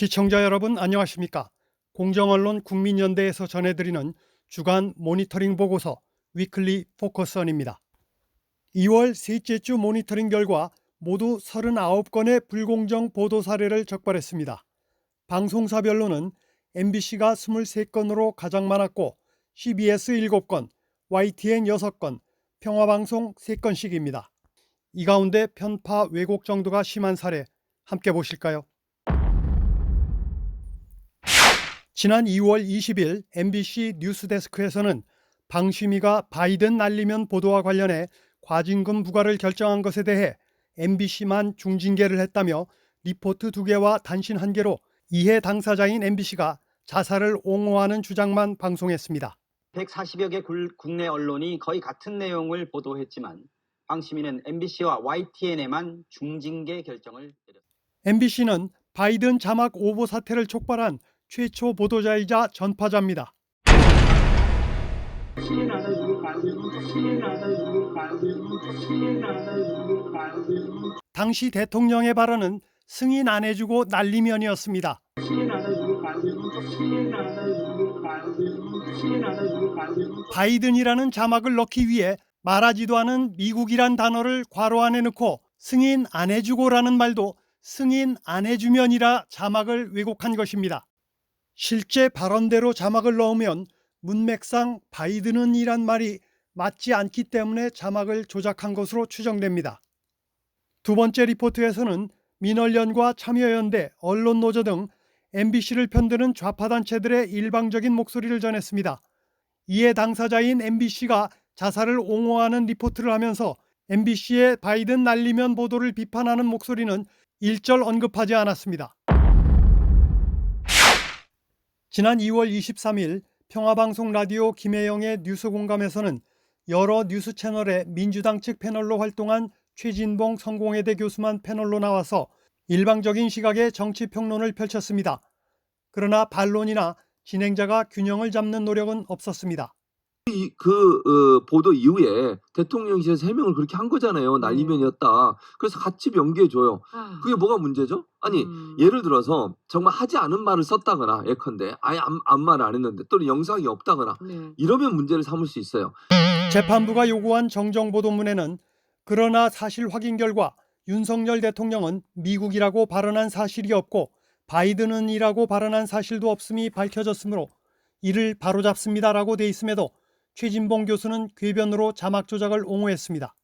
시청자 여러분 안녕하십니까? 공정언론 국민연대에서 전해드리는 주간 모니터링 보고서 위클리 포커스언입니다. 2월 셋째 주 모니터링 결과 모두 39건의 불공정 보도 사례를 적발했습니다. 방송사별로는 MBC가 23건으로 가장 많았고 CBS 7건, YTN 6건, 평화방송 3건씩입니다. 이 가운데 편파 왜곡 정도가 심한 사례 함께 보실까요? 지난 2월 20일 MBC 뉴스데스크에서는 방심위가 바이든 날리면 보도와 관련해 과징금 부과를 결정한 것에 대해 MBC만 중징계를 했다며 리포트 두 개와 단신 한 개로 이해 당사자인 MBC가 자살을 옹호하는 주장만 방송했습니다. 140여 개 굴- 국내 언론이 거의 같은 내용을 보도했지만 방시민은 MBC와 YTN에만 중징계 결정을 내렸습니다. MBC는 바이든 자막 오보 사태를 촉발한 최초 보도자이자 전파자입니다. 당시 대통령의 발언은 승인 안 해주고 반대로 바이든이라는 자막을 넣기 위해 말하지도 않은 미국이란 단어를 괄호 안에 넣고 승인 안 해주고라는 말도 승인 안 해주면이라 자막을 왜곡한 것입니다. 실제 발언대로 자막을 넣으면 문맥상 바이든은 이란 말이 맞지 않기 때문에 자막을 조작한 것으로 추정됩니다. 두 번째 리포트에서는 민원련과 참여연대, 언론노조 등 MBC를 편드는 좌파단체들의 일방적인 목소리를 전했습니다. 이에 당사자인 MBC가 자살을 옹호하는 리포트를 하면서 MBC의 바이든 날리면 보도를 비판하는 목소리는 일절 언급하지 않았습니다. 지난 2월 23일 평화방송 라디오 김혜영의 뉴스 공감에서는 여러 뉴스 채널의 민주당 측 패널로 활동한 최진봉 성공회대 교수만 패널로 나와서 일방적인 시각의 정치 평론을 펼쳤습니다. 그러나 반론이나 진행자가 균형을 잡는 노력은 없었습니다. 이그 어, 보도 이후에 대통령실에서 해명을 그렇게 한 거잖아요. 날리면이었다. 그래서 같이 명기해 줘요. 아, 그게 뭐가 문제죠? 아니 음. 예를 들어서 정말 하지 않은 말을 썼다거나 예컨대 아예 아무, 아무 말을 안 했는데 또는 영상이 없다거나 네. 이러면 문제를 삼을 수 있어요. 재판부가 요구한 정정보도문에는 그러나 사실 확인 결과 윤석열 대통령은 미국이라고 발언한 사실이 없고 바이든은이라고 발언한 사실도 없음이 밝혀졌으므로 이를 바로잡습니다라고 돼 있음에도 최진봉 교수는 궤변으로 자막 조작을 옹호했습니다.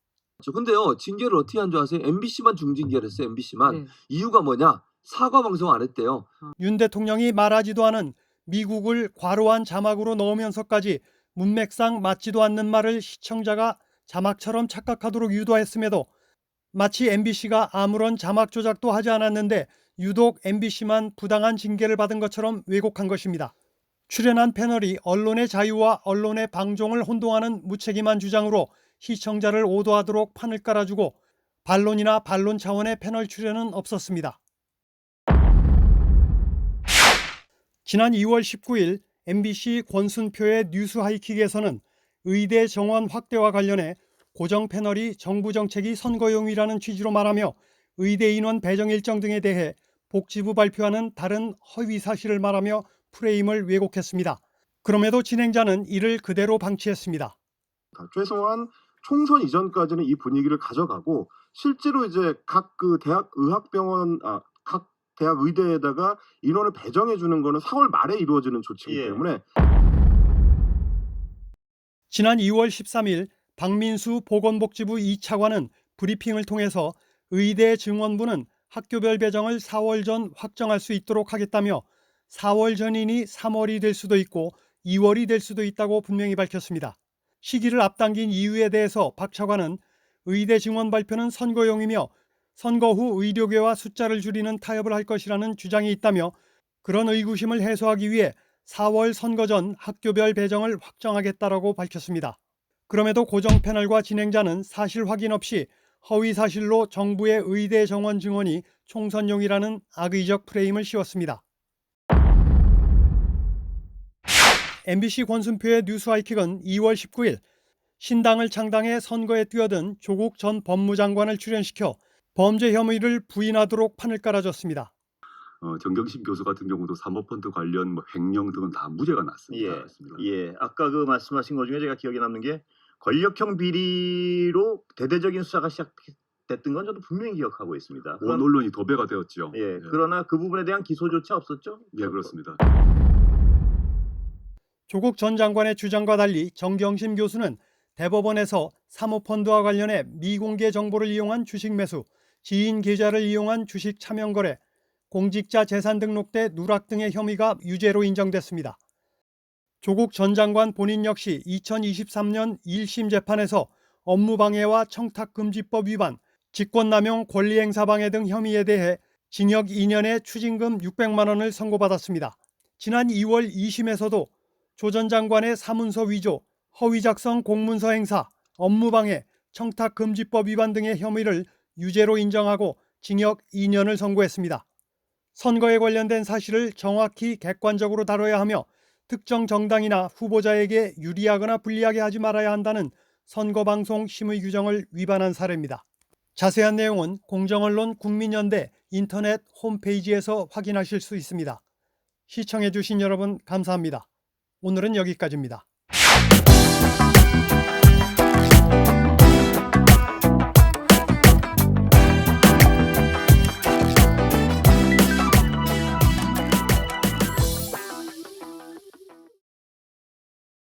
저 근데요 징계를 어떻게 한 줄 아세요? MBC만 중징계를 했어요. MBC만 네. 이유가 뭐냐? 사과 방송 안 했대요. 윤 대통령이 말하지도 않은 미국을 괄호한 자막으로 넣으면서까지 문맥상 맞지도 않는 말을 시청자가 자막처럼 착각하도록 유도했음에도 마치 MBC가 아무런 자막 조작도 하지 않았는데 유독 MBC만 부당한 징계를 받은 것처럼 왜곡한 것입니다. 출연한 패널이 언론의 자유와 언론의 방종을 혼동하는 무책임한 주장으로 시청자를 오도하도록 판을 깔아주고 반론이나 반론 차원의 패널 출연은 없었습니다. 지난 2월 19일 MBC 권순표의 뉴스 하이킥에서는 의대 정원 확대와 관련해 고정 패널이 정부 정책이 선거용이라는 취지로 말하며 의대 인원 배정 일정 등에 대해 복지부 발표하는 다른 허위 사실을 말하며 프레임을 왜곡했습니다. 그럼에도 진행자는 이를 그대로 방치했습니다. 최소한 총선 이전까지는 이 분위기를 가져가고 실제로 이제 각 그 대학 의학병원 아, 각 대학 의대에다가 인원을 배정해 주는 거는 4월 말에 이루어지는 조치이기 예. 때문에 지난 2월 13일 박민수 보건복지부 2차관은 브리핑을 통해서 의대 증원부는 학교별 배정을 4월 전 확정할 수 있도록 하겠다며 4월 전이니 3월이 될 수도 있고 2월이 될 수도 있다고 분명히 밝혔습니다. 시기를 앞당긴 이유에 대해서 박 차관은 의대 증원 발표는 선거용이며 선거 후 의료계와 숫자를 줄이는 타협을 할 것이라는 주장이 있다며 그런 의구심을 해소하기 위해 4월 선거 전 학교별 배정을 확정하겠다라고 밝혔습니다. 그럼에도 고정 패널과 진행자는 사실 확인 없이 허위 사실로 정부의 의대 정원 증원이 총선용이라는 악의적 프레임을 씌웠습니다. MBC 권순표의 뉴스 하이킥은 2월 19일 신당을 창당해 선거에 뛰어든 조국 전 법무장관을 출연시켜 범죄 혐의를 부인하도록 판을 깔아줬습니다. 어, 정경심 교수 같은 경우도 사모펀드 관련 뭐 횡령 등은 다 무죄가 났습니다. 예, 그렇습니다. 예. 아까 그 말씀하신 것 중에 제가 기억에 남는 게 권력형 비리로 대대적인 수사가 시작됐던 건 저도 분명히 기억하고 있습니다. 온 언론이 도배가 되었죠. 예, 그러나 그 부분에 대한 기소조차 없었죠? 예, 그렇습니다. 조국 전 장관의 주장과 달리 정경심 교수는 대법원에서 사모펀드와 관련해 미공개 정보를 이용한 주식 매수, 지인 계좌를 이용한 주식 차명 거래, 공직자 재산 등록대 누락 등의 혐의가 유죄로 인정됐습니다. 조국 전 장관 본인 역시 2023년 1심 재판에서 업무방해와 청탁금지법 위반, 직권남용 권리행사방해 등 혐의에 대해 징역 2년에 추징금 600만 원을 선고받았습니다. 지난 2월 2심에서도 조 전 장관의 사문서 위조, 허위 작성 공문서 행사, 업무방해, 청탁금지법 위반 등의 혐의를 유죄로 인정하고 징역 2년을 선고했습니다. 선거에 관련된 사실을 정확히 객관적으로 다뤄야 하며 특정 정당이나 후보자에게 유리하거나 불리하게 하지 말아야 한다는 선거방송 심의 규정을 위반한 사례입니다. 자세한 내용은 공정언론 국민연대 인터넷 홈페이지에서 확인하실 수 있습니다. 시청해주신 여러분 감사합니다. 오늘은 여기까지입니다.